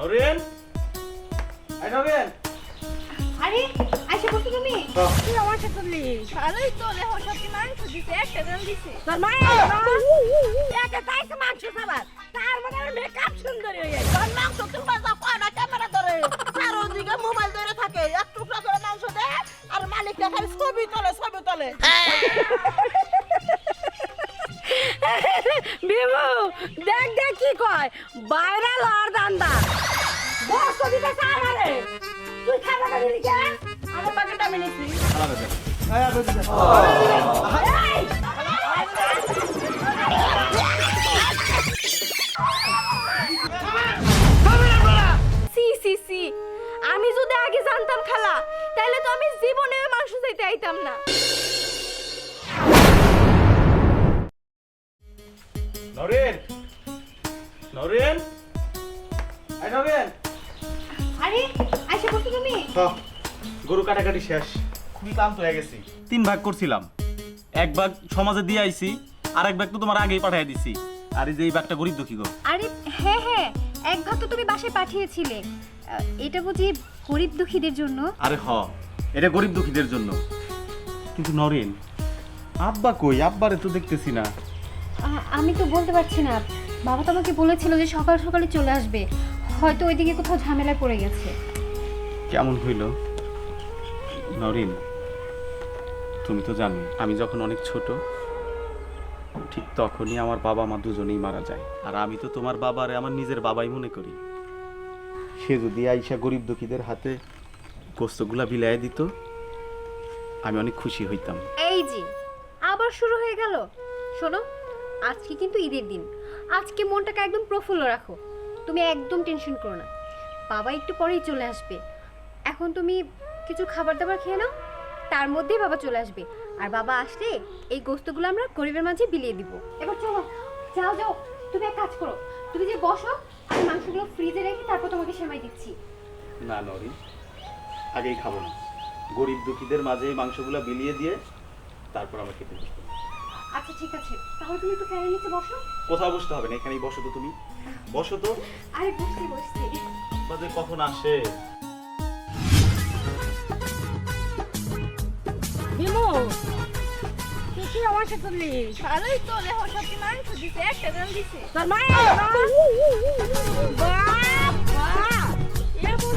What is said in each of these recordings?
নরেন? এই নরেন। আরে আইসা বসো তুমি। হ্যাঁ। তুই আমার সাথে করলি ভালোই তো দেখো সত্যি মাংস দিছে? একটা ডাল দিছে। তোর মায়ের একে তাইছে মাংস খাবার। তার মধ্যে আমার মেকআপ সুন্দরী হয়ে গেছে। তোর মাংস তুলবা যা কয়না ক্যামেরা ধরে। চারোদিকে মোবাইল ধরে থাকে। এক টুকরা করে মাংস দেয় আর মালিকটা খালি ছবি তোলে ছবি তোলে। বিমু দেখ দেখ কি কয়। ভাইরাল হওয়ার দান্দা বস তো দিতে আমারে। তুই খাবার দিলি কে? আমার বাকিটা আমি যদি আগে জানতাম খালা তাহলে তো আমি জীবনে মাংস চাইতে আইতাম না। নরেন নরেন। নরেন। আরে আইসা বসো তুমি। হ্যাঁ, গরু কাটাকাটি শেষ। খুবই ক্লান্ত হয়ে গেছি। তিন ভাগ করছিলাম। এক ভাগ সমাজে দিয়ে আইছি আর এক ভাগ তো তোমার আগেই পাঠিয়ে দিছি। আর এই যে এই ভাগটা গরিব দুঃখী গো। আরে হ্যাঁ হ্যাঁ এক ভাগ তো তুমি বাসায় পাঠিয়েছিলে। আহ, এটা বুঝি গরিব দুঃখীদের জন্য? আরে হ এটা গরিব দুঃখীদের জন্য। কিন্তু নরেন আব্বা কই? আব্বারে তো দেখতেছি না। আ- আমি তো বলতে পারছি না। বাবা তো আমাকে বলেছিল যে সকাল সকালে চলে আসবে। হয়তো ওইদিকে কোথাও ঝামেলায় পড়ে গেছে। কেমন হইল? নরিন তুমি তো জানো আমি যখন অনেক ছোট ঠিক তখনই আমার বাবা মা দুজনেই মারা যায়। আর আমি তো তোমার বাবারে আমার নিজের বাবাই মনে করি। সে যদি আইসা গরিব দুঃখীদের হাতে গোস্তগুলা বিলায় দিত আমি অনেক খুশি হইতাম। এই যে আবার শুরু হয়ে গেল। শোনো আজকে কিন্তু ঈদের দিন। আজকে মনটাকে একদম প্রফুল্ল রাখো। তুমি একদম টেনশন করো না। বাবা একটু পরেই চলে আসবে। এখন তুমি কিছু খাবার দাবার খেয়ে নাও, তার মধ্যেই বাবা চলে আসবে। আর বাবা আসলে এই গোস্তগুলো আমরা গরিবের মাঝে বিলিয়ে দিব। এবার চলো, যাও যাও, তুমি এক কাজ করো। তুমি যে বসো, আমি মাংসগুলো ফ্রিজে রেখে তারপর তোমাকে সেমাই দিচ্ছি। না, নরি, আগেই খাব না। গরিব দুঃখীদের মাঝে মাংসগুলা বিলিয়ে দিয়ে তারপর আমরা খেতে আচ্ছা ঠিক আছে। তাহলে তুমি একটু ফ্যানের নিচে বসো। কোথাও বসতে হবে না এখানেই বসো তো তুমি। বসো তো। আরে বসতে বসতে বাজে কখন আসে। বিমু তুই কি আমার সাথে করলি? ভালোই তো দেখো সত্যি মাংস দিছে একটা দিছে।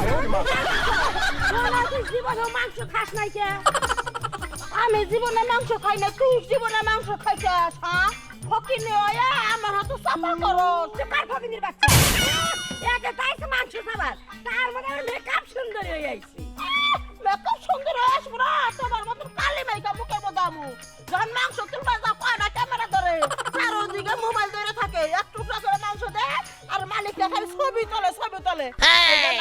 তোর বাপ এমন তুই জীবনে মাংস খাস নাই কে? আমি জীবনে মাংস খাই না, তুই জীবনে মাংস খাইছিস হ্যাঁ ফকির নিয়ে আমার হাতে চাপা করো কার ফকিনির বাচ্চা? একে তাইছে মাংস খাবার, তার মধ্যে আমার মেকআপ সুন্দরী হয়ে গেছে মেকআপ সুন্দর হয়ে আসব না, তোমার মতন কালি মাইকা মধ্যে আমু যখন মাংস তুলবা, যা কয়না ক্যামেরা ধরে। চারোদিকে মোবাইল ধরে থাকে, এক টুকরা করে মাংস দেয় আর মালিকটা খালি ছবি তোলে ছবি তোলে।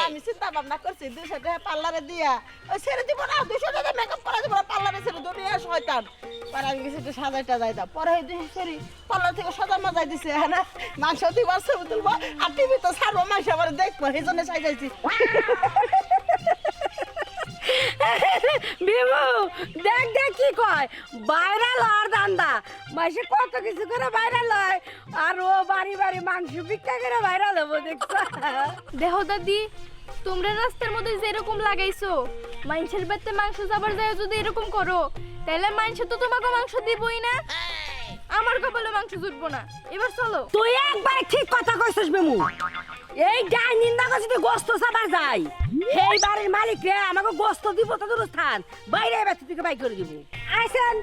আমি চিন্তা ভাবনা করছি দুশো টাকা পার্লারে দিয়া। ওই ছেড়ে দিব না দুশো টাকা মেকআপ করা দিব না পার্লারে ছেড়ে দুনিয়া শয়তান। পরে আমি গেছি একটু সাজাইটা যাইতাম। পরে এই দুশো সরি পার্লার থেকে সাজা মাজাই দিছে হ্যাঁ না? মাংস দিবার ছবি তুলবো আর টিভি তো ছাড়বো মাংস আবার দেখব সেই জন্য সাজাইছি। বিমু দেখ দেখ কি কয়। ভাইরাল হওয়ার দান্দা। মাসে কত কিছু করে ভাইরাল হয় আর ও বাড়ি বাড়ি মাংস বিক্রি করে ভাইরাল হব দেখছ দেহ দাদি, তোমরা রাস্তার মধ্যে যেরকম লাগাইছো মানুষের বাড়িতে মাংস যাবার যায় যদি এরকম করো তাহলে মানুষ তো তোমাকে মাংস দিবই না। আমার কপালে মাংস জুটবো না এবার চলো তুই একবার ঠিক কথা কইছিস বিমু এই গাই নিন্দা করে যদি গোস্ত সাবার যাই সেই বাড়ির মালিক রে আমাকে গোস্ত দিব তো দূর স্থান বাইরে এবার থেকে বাই করে দিব আইসেন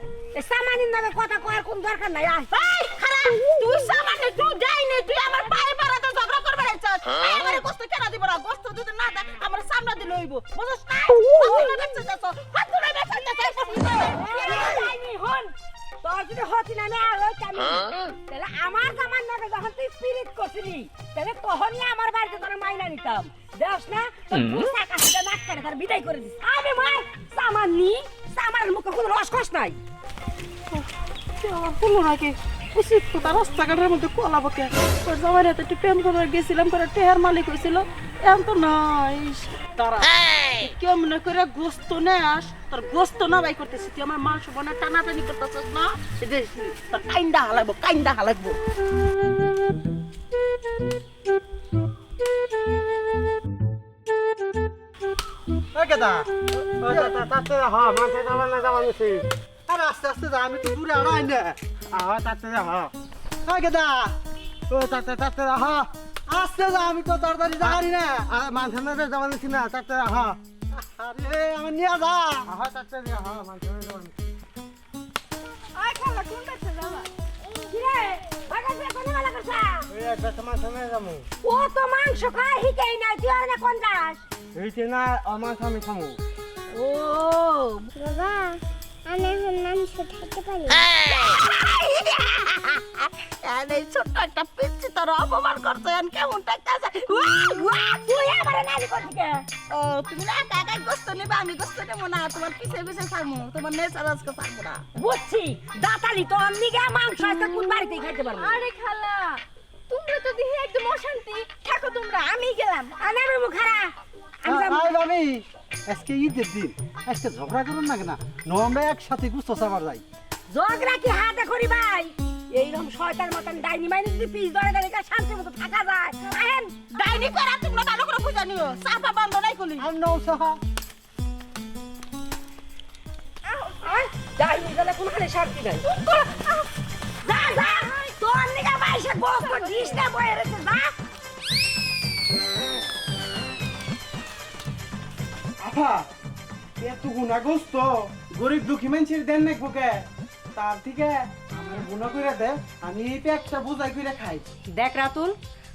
সামান নিন্দাকে কথা কয়ার কোন দরকার নাই আয় এই খারাপ তুই সামান্য তুই যাইনি তুই আমার পায়ে পাড়াতে ঝগড়া করবে চাস আমার গোস্ত কেন দিব না গোস্ত যদি না দেয় আমার সামনে দিলে হইব বুঝছ না হাতুড়ে বেচে যাচ্ছ হাতুড়ে বেচে যাচ্ছ যাইনি, হন তোর যদি হতি না না ওই কামি তাহলে আমার জামার নাকে যখন তুই স্পিরিট করছিলি তাহলে তখনই আমার বাড়িতে তোর মাইনা নিতাম। দেখ না কাছে নাক কাটে তার বিদায় করে দিস আমি সামান নি সামানের মুখে কোনো রসকস নাই। আমার ফুলো নাকি? উচিত তো তার রাস্তাঘাটের মধ্যে কলাবো কে তোর জামাই হাতে একটু প্রেম করে গেছিলাম করে টেহার মালিক হয়েছিল। এখন তো নাই তারা কেমনে করে গোস্ত নেস তোর গোস্ত না বাই করতেছি তুই আমার মাংস বনে টানাটানি করতেছিস না তোর কাইন্দা হালাগবো কাইন্দা হালাগবো কেদা তাতে হ মাঝে যাবার না যাবার আস্তে আস্তে যা আমি তো দূরে আড়াই না আহ তাতে হ হ্যাঁ কেদা ও তাতে তাতে হ আস্তে যা আমি তো তাড়াতাড়ি যাবারি না। মাঝে না যাবার নিছি না তাতে হ আরে আমার নিয়ে যা। আহ তাতে হ মাঝে না যাবার খালা কোন কাছে যাবা কিরে বাগাসে কোন মেলা করছা? ওই একটা তো মাঝে না ও তো মাংস খায় হিকেই নাই তুই আর না কোন যাস? এইতে না আমার স্বামী খামু। ও বাবা আমি এখন মাংস খেতে পারি। এই! ছোট্ট একটা পিচ্ছি তোর অপমান করছে কেমন টাকা তুই আমারে নালি করছিস ও তুমি না একাই গোস্ত নেবে আমি গোস্ত নেব না তোমার পিছে পিছে তোমার নেচার আজকে ছাড়বো না। বুঝছি দাতালি তো অমনি গে মাংস আজকে কোন বাড়িতে খাইতে পারব আরে খালা তোমরা তো দেখি একদম অশান্তি। থাকো তোমরা আমি গেলাম। আমি আমার আমি। আই ভাবি আজকে ঈদের দিন। আজকে ঝগড়া করুন না কেনা? ন আমরা একসাথে গুস্ত চাবার যাই। ঝগড়া কি হাতে করি ভাই? এইরকম শয়তান মতন ডাইনি মাইনি যদি পিস ধরে ধরে গা শান্তি মতো থাকা যায়। আহেন ডাইনি করা তোমরা ভালো করে বুঝা নিও। চাপা বন্ধ নাই কলি। আর নৌ সাহা ডাইনি গেলে কোনখানে শান্তি নাই? যা যা। তোর নিগা বাইশে বস দিস না বয়ে রেখে যা। আফা এত গুণাগ্রস্ত গরিব দুঃখী মানুষের দেন না বুকে। তার থেকে আমার গুণা করে দে, আমি এই পেটটা বুঝাই করে খাই। দেখ রাতুল,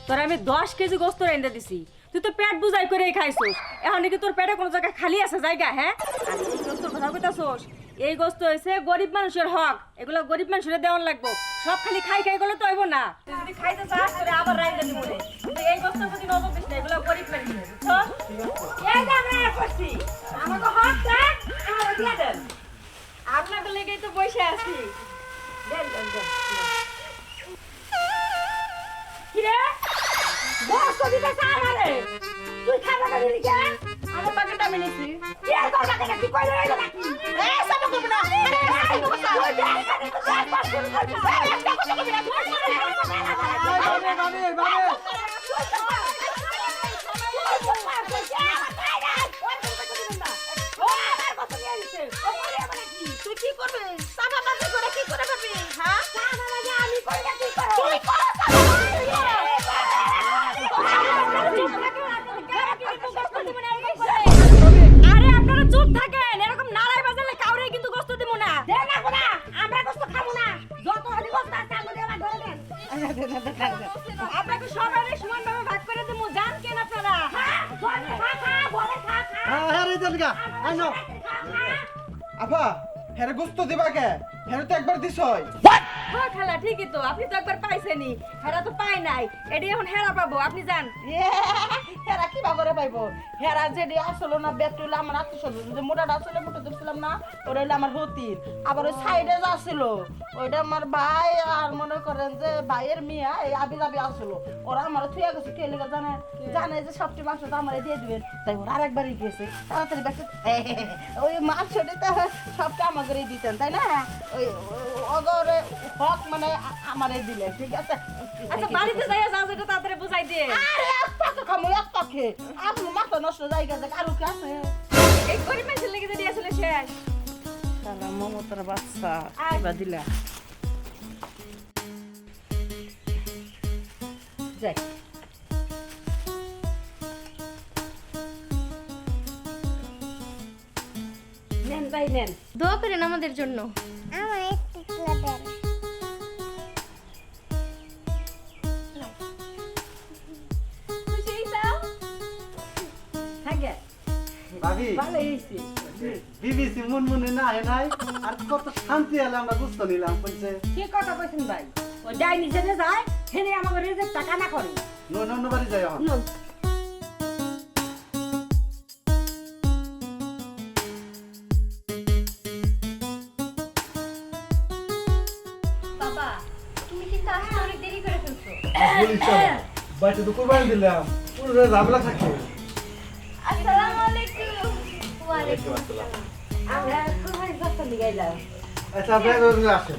তোর আমি দশ কেজি গোস্ত রেঁধে দিছি। তুই তো পেট বুঝাই করে খাইছিস। এখন কি তোর পেটে কোনো জায়গায় খালি আছে জায়গা হ্যাঁ? আর গোস্তর কথা কইতাছোস? এই গোস্ত হয়েছে গরিব মানুষের হক। এগুলো গরিব মানুষের দেওয়ান লাগবো। সব খালি খাই খাই গেলে তো হইব না। তুই যদি আবার তো আমারে কে আমার। বাকিটা আমি নিছি। কি আর তোর কাছে কি কইলো নাকি? দেখ হ্যাঁ গোস্ত দিবা কে? হ্যাঁ তো একবার দিছ হয়। হ্যাঁ খালা ঠিকই তো আপনি তো একবার পাইছেনই। হেরা তো পাই নাই এটি এখন হেরা পাবো আপনি যান। হেরা কি বাবরে পাইবো? হেরা যেডি আসলো না বেতুল আমার আত্মীয় যে মোটাটা আসলে মোটা ধরছিলাম না ওটা হইল আমার হতির আবার ওই সাইডে যা ছিল ওইটা আমার ভাই আর মনে করেন যে ভাইয়ের মিয়া এই আবি যাবি আসলো। ওরা আমার থুয়া গেছে কে লেগে জানে? জানে যে সবটি মাংসটা আমার দিয়ে দিবেন। তাই ওরা আরেকবারই গেছে তাড়াতাড়ি ব্যাগটা ওই মাংসটি তো সবটা আমাকে দিতেন তাই না? ওই অগরে হক মানে আমারে দিলেন ঠিক আছে? আচ্ছা বাড়িতে যাই যাও যেটা তাড়াতাড়ি বুঝাই দিয়ে। আরে এক পাকে খামু এক পাকে। আপনি মাথা নষ্ট জায়গা দেখ আরও কি আছে? এই গরিব মানুষের লেগে যদি আসলে শেষ। শালা মমতার বাচ্চা এবার দিলা। যাই। নেন ভাই নেন। দোয়া করেন আমাদের জন্য। বিবিসি মন মনে না হে নাই আর কত শান্তি হলে আমরা গুস্ত নিলাম কইছে। কি কথা কইছেন ভাই? ওই ডাইনি জেনে যায় হেনে আমাকে রেজেক্ট টাকা না করে। নন অন্য বাড়ি যাই এখন। বাবা তুমি কিন্তু আসতে অনেক দেরি করে ফেলছো। বাড়িতে তো কুরবানি দিলাম পুরো ঝামেলা থাকে। আসসালামু আলাইকুম। ওয়ালাইকুম আসসালাম। আচ্ছা আপনার আসেন।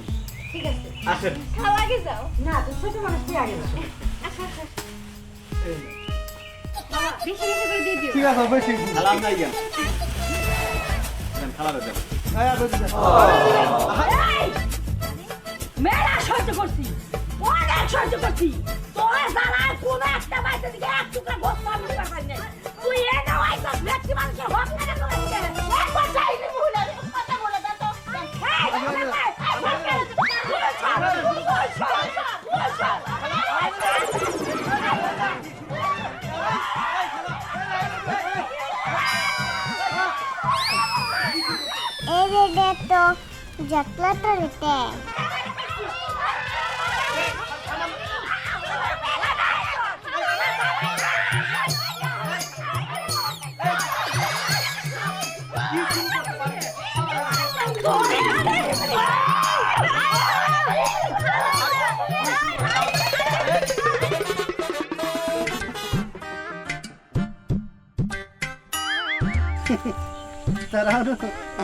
ঠিক আছে। আসেন। খাওয়া আগে যাও। না তুই ছোট মানুষ তুই আগে যা। এই বেশি বেশি করে দিয়ে দিও। ঠিক আছে বেশি খালা নাই গেল খালা দেন। এই, আর বেশি দে। এই! মেলা সহ্য করছি। অনেক সহ্য করছি। তোরা যারা কোন একটা বাইতে দিকে এক টুকরা গোস্ত আমি দিতে পারি নাই। তুই এ না আইসস ব্যক্তি মানুষের হক মেরে একবার চাইনি এই রে দে তো যতলা তরিতে তারা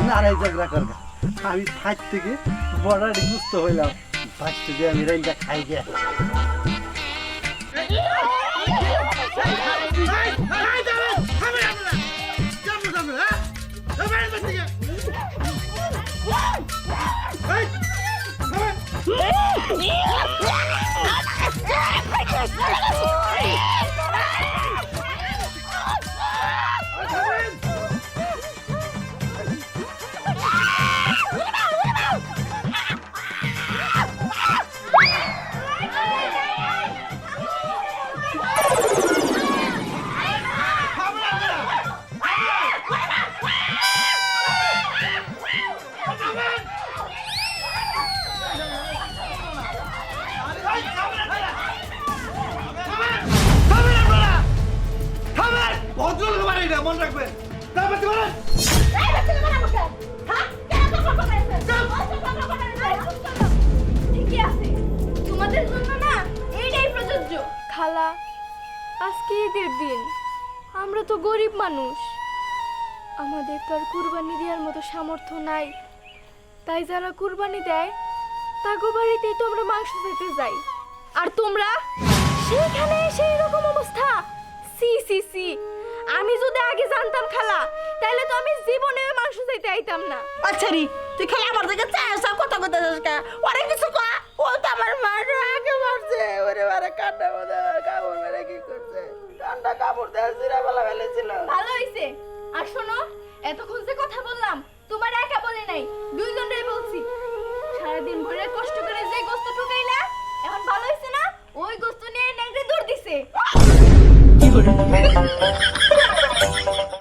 নারাই ঝগড়া করবে। আমি ফাইট থেকে বর্ডারে গুস্ত হইলাম। ফাইট থেকে আমি রেঞ্জা খাই গে। ভদ্রলোক আজকে ঈদের দিন। আমরা তো গরিব মানুষ। আমাদের তো আর কুরবানি দেওয়ার মতো সামর্থ্য নাই। তাই যারা কুরবানি দেয়, তাগো বাড়িতেই তো আমরা মাংস খেতে যাই। আর তোমরা? সেখানে সেই রকম অবস্থা। সি সি সি। আমি যদি আগে জানতাম খালা তাহলে তো আমি জীবনে মাংস চাইতে আইতাম না। আচ্ছা রে, তুই খালি আমার দিকে চায় কথা কথা অনেক কিছু কয়া। ঠান্ডা কাপড় দেওয়া জিরা বেলা ফেলেছিল। ভালো হইছে। আর শোনো এতক্ষণ যে কথা বললাম তোমার একা বলে নাই দুইজনরাই বলছি। সারাদিন ভরে কষ্ট করে যে গোস্ত ঠুকাইলা এখন ভালো হইছে না? ওই গোস্ত নিয়ে নেংড়ে দৌড় দিছে।